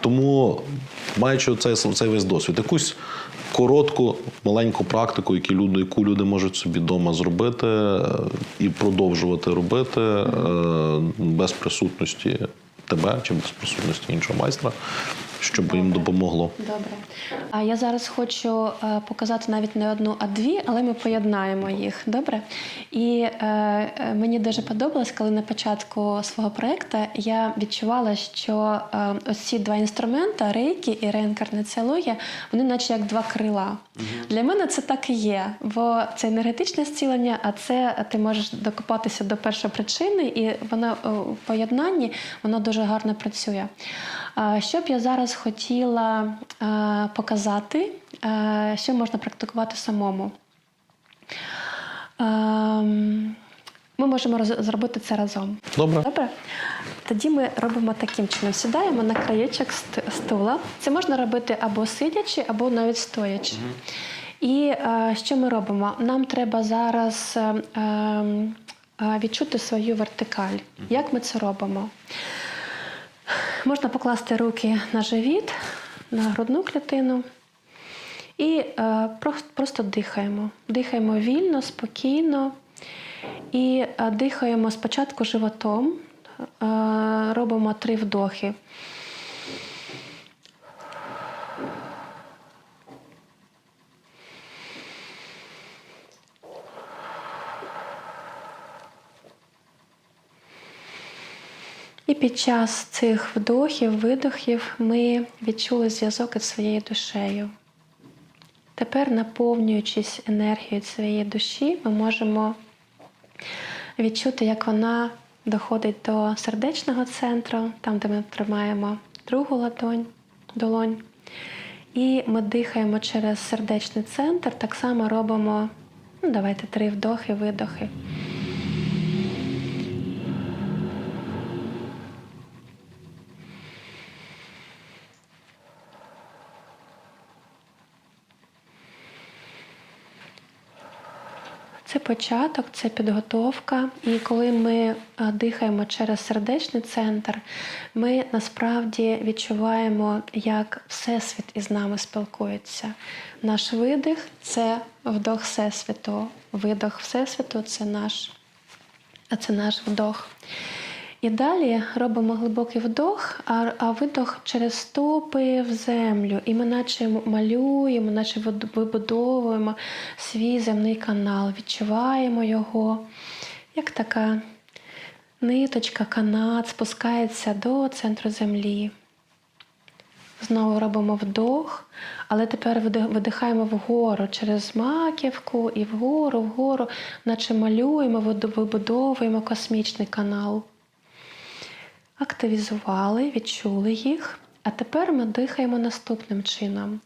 Тому, маючи цей, цей весь досвід, якусь коротку, маленьку практику, яку люди, яку люди можуть собі вдома зробити і продовжувати робити е, без присутності тебе чи без присутності іншого майстра, щоб їм допомогло. Добре. А я зараз хочу е, показати навіть не одну, а дві, але ми поєднаємо їх. Добре? І е, е, мені дуже подобалось, коли на початку свого проєкту я відчувала, що е, ось ці два інструменти рейкі і реінкарнаціологія, вони наче як два крила. Для мене це так і є, бо це енергетичне зцілення, а це ти можеш докопатися до першої причини, і воно е, в поєднанні воно дуже гарно працює. Що б я зараз хотіла показати, що можна практикувати самому. Ем, Ми можемо зробити це разом. Добре? Добре? Тоді ми робимо таким чином: сідаємо на краєчок стула. Це можна робити або сидячи, або навіть стоячи. І е, що ми робимо? Нам треба зараз е, ем, е, відчути свою вертикаль. Як ми це робимо? Можна покласти руки на живіт, на грудну клітину. І е, просто, просто дихаємо. Дихаємо вільно, спокійно. І е, дихаємо спочатку животом, е, робимо три вдохи. І під час цих вдохів, видохів ми відчули зв'язок із своєю душею. Тепер, наповнюючись енергією своєї душі, ми можемо відчути, як вона доходить до сердечного центру, там, де ми тримаємо другу ладонь, долонь. І ми дихаємо через сердечний центр, так само робимо, ну, давайте три вдохи, видохи. Це початок, це підготовка. І коли ми е, дихаємо через сердечний центр, ми насправді відчуваємо, як Всесвіт із нами спілкується. Наш видих це вдох Всесвіту, видох Всесвіту це наш, це наш вдох. І далі робимо глибокий вдох, а, видох через стопи в землю. І ми наче малюємо, наче вибудовуємо свій земний канал, відчуваємо його, як така ниточка, канат спускається до центру землі. Знову робимо вдох, але тепер видихаємо вгору через маківку і вгору, вгору, наче малюємо, вибудовуємо космічний канал. Активізували, відчули їх. А тепер ми дихаємо наступним чином.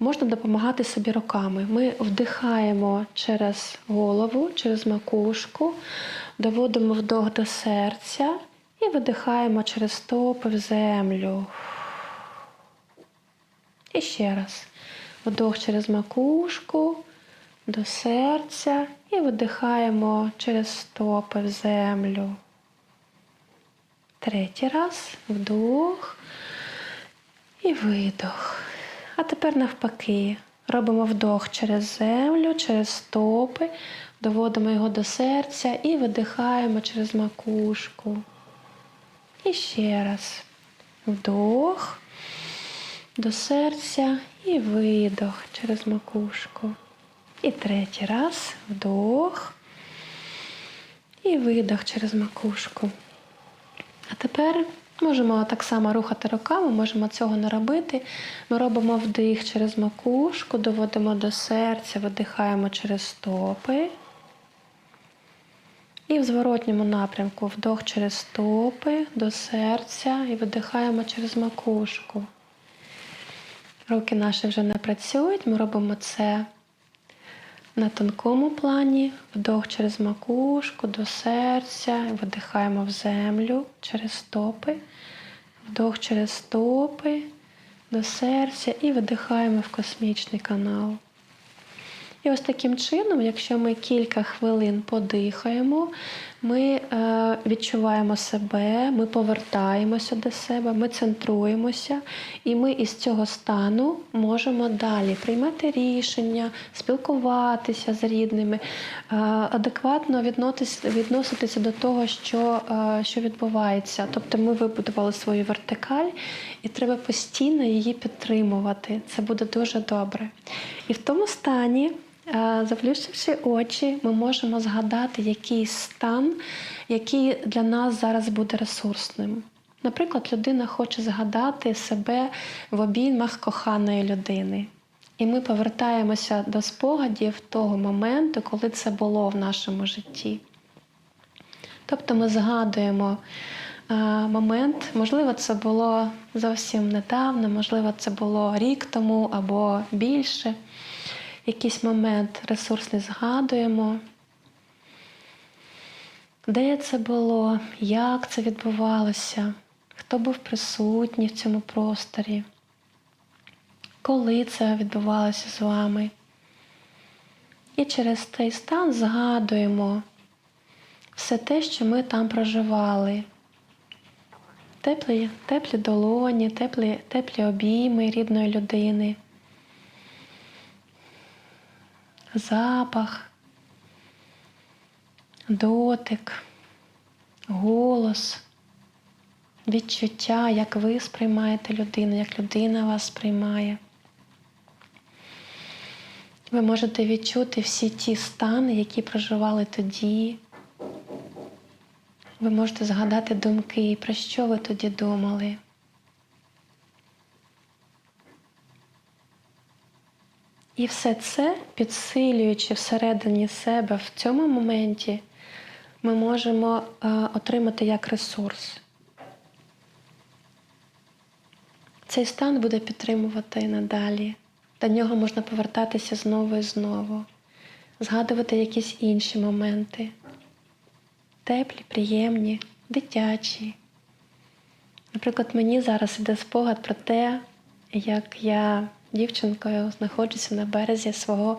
Можна допомагати собі руками. Ми вдихаємо через голову, через макушку, доводимо вдох до серця і видихаємо через стопи в землю. І ще раз. Вдох через макушку до серця і видихаємо через стопи в землю. Третій раз вдох і видох. А тепер навпаки. Робимо вдох через землю, через стопи, доводимо його до серця і видихаємо через макушку. І ще раз. Вдох до серця і видох через макушку. І третій раз вдох і видох через макушку. А тепер можемо так само рухати руками, можемо цього не робити. Ми робимо вдих через макушку, доводимо до серця, видихаємо через стопи. І в зворотньому напрямку вдох через стопи до серця і видихаємо через макушку. Руки наші вже не працюють, ми робимо це на тонкому плані, вдох через макушку до серця, видихаємо в землю через стопи, вдох через стопи до серця і видихаємо в космічний канал. І ось таким чином, якщо ми кілька хвилин подихаємо, Ми е, відчуваємо себе, ми повертаємося до себе, ми центруємося, і ми із цього стану можемо далі приймати рішення, спілкуватися з рідними, е, адекватно відноситися, до того, що, е, що відбувається. Тобто ми вибудували свою вертикаль, і треба постійно її підтримувати. Це буде дуже добре. І в тому стані. Е, Заплющивши очі, ми можемо згадати якийсь стан, який для нас зараз буде ресурсним. Наприклад, людина хоче згадати себе в обіймах коханої людини. І ми повертаємося до спогадів того моменту, коли це було в нашому житті. Тобто ми згадуємо е, момент, можливо, це було зовсім недавно, можливо, це було рік тому або більше якийсь момент ресурсний згадуємо, де це було, як це відбувалося, хто був присутній в цьому просторі, коли це відбувалося з вами. І через цей стан згадуємо все те, що ми там проживали. Теплі, теплі долоні, теплі, теплі обійми рідної людини. Запах, дотик, голос, відчуття, як ви сприймаєте людину, як людина вас сприймає. Ви можете відчути всі ті стани, які проживали тоді. Ви можете згадати думки, про що ви тоді думали. І все це, підсилюючи всередині себе в цьому моменті, ми можемо е, отримати як ресурс. Цей стан буде підтримувати надалі. До нього можна повертатися знову і знову, згадувати якісь інші моменти. Теплі, приємні, дитячі. Наприклад, мені зараз іде спогад про те, як я дівчинкою знаходжуся на березі свого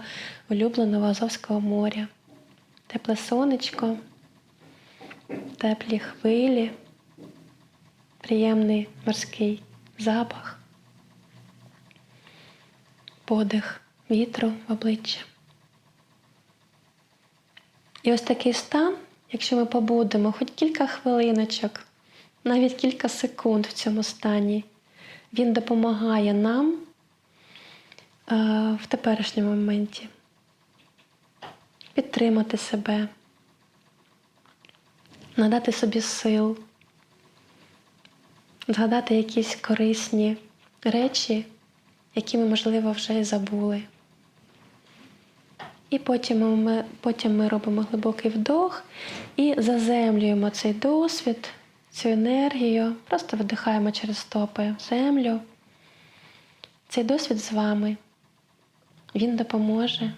улюбленого Азовського моря. Тепле сонечко, теплі хвилі, приємний морський запах, подих вітру в обличчя. І ось такий стан, якщо ми побудемо хоч кілька хвилиночок, навіть кілька секунд в цьому стані, він допомагає нам в теперішньому моменті підтримати себе, надати собі сил, згадати якісь корисні речі, які ми, можливо, вже й забули. І потім ми, потім ми робимо глибокий вдох і заземлюємо цей досвід, цю енергію, просто видихаємо через стопи в землю. Цей досвід з вами. Він допоможе,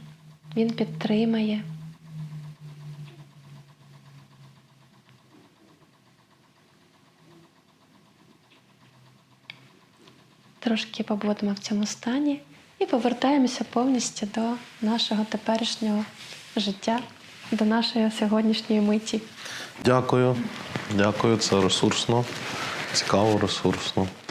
він підтримає. Трошки побудемо в цьому стані і повертаємося повністю до нашого теперішнього життя, до нашої сьогоднішньої миті. Дякую. Дякую, це ресурсно, цікаво, ресурсно.